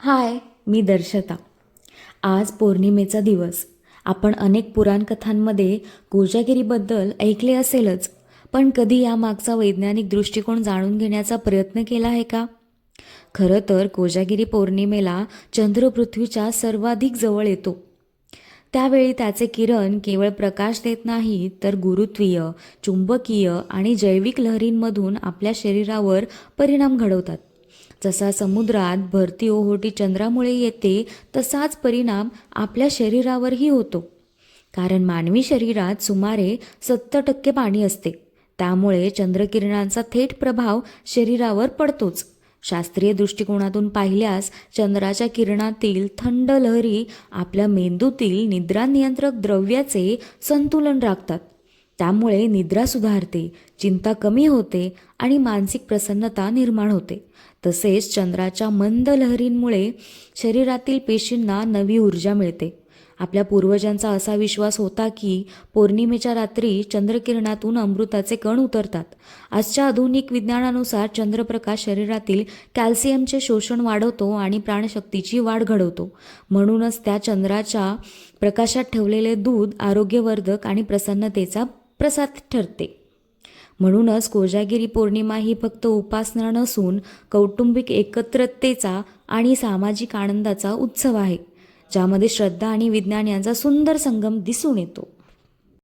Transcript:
हाय. मी दर्शता. आज पौर्णिमेचा दिवस. आपण अनेक पुराणकथांमध्ये कोजागिरीबद्दल ऐकले असेलच पण कधी यामागचा वैज्ञानिक दृष्टिकोन जाणून घेण्याचा प्रयत्न केला आहे का? खरं तर कोजागिरी पौर्णिमेला चंद्र पृथ्वीच्या सर्वाधिक जवळ येतो. त्यावेळी त्याचे किरण केवळ प्रकाश देत नाही तर गुरुत्वीय चुंबकीय आणि जैविक लहरींमधून आपल्या शरीरावर परिणाम घडवतात. जसा समुद्रात भरती ओहोटी चंद्रामुळे येते तसाच परिणाम आपल्या शरीरावरही होतो. कारण मानवी शरीरात सुमारे सत्तर टक्के पाणी असते. त्यामुळे चंद्रकिरणांचा थेट प्रभाव शरीरावर पडतोच. शास्त्रीय दृष्टिकोनातून पाहिल्यास चंद्राच्या किरणातील थंड लहरी आपल्या मेंदूतील निद्रा नियंत्रक द्रव्याचे संतुलन राखतात. त्यामुळे निद्रा सुधारते चिंता कमी होते आणि मानसिक प्रसन्नता निर्माण होते. तसेच चंद्राच्या मंद लहरींमुळे शरीरातील पेशींना नवी ऊर्जा मिळते. आपल्या पूर्वजांचा असा विश्वास होता की पौर्णिमेच्या रात्री चंद्रकिरणातून अमृताचे कण उतरतात. आजच्या आधुनिक विज्ञानानुसार चंद्रप्रकाश शरीरातील कॅल्शियमचे शोषण वाढवतो आणि प्राणशक्तीची वाढ घडवतो. म्हणूनच त्या चंद्राच्या प्रकाशात ठेवलेले दूध आरोग्यवर्धक आणि प्रसन्नतेचा प्रसाद ठरते. म्हणूनच कोजागिरी पौर्णिमा ही फक्त उपासना नसून कौटुंबिक एकत्रतेचा आणि सामाजिक आनंदाचा उत्सव आहे ज्यामध्ये श्रद्धा आणि विज्ञान यांचा सुंदर संगम दिसून येतो.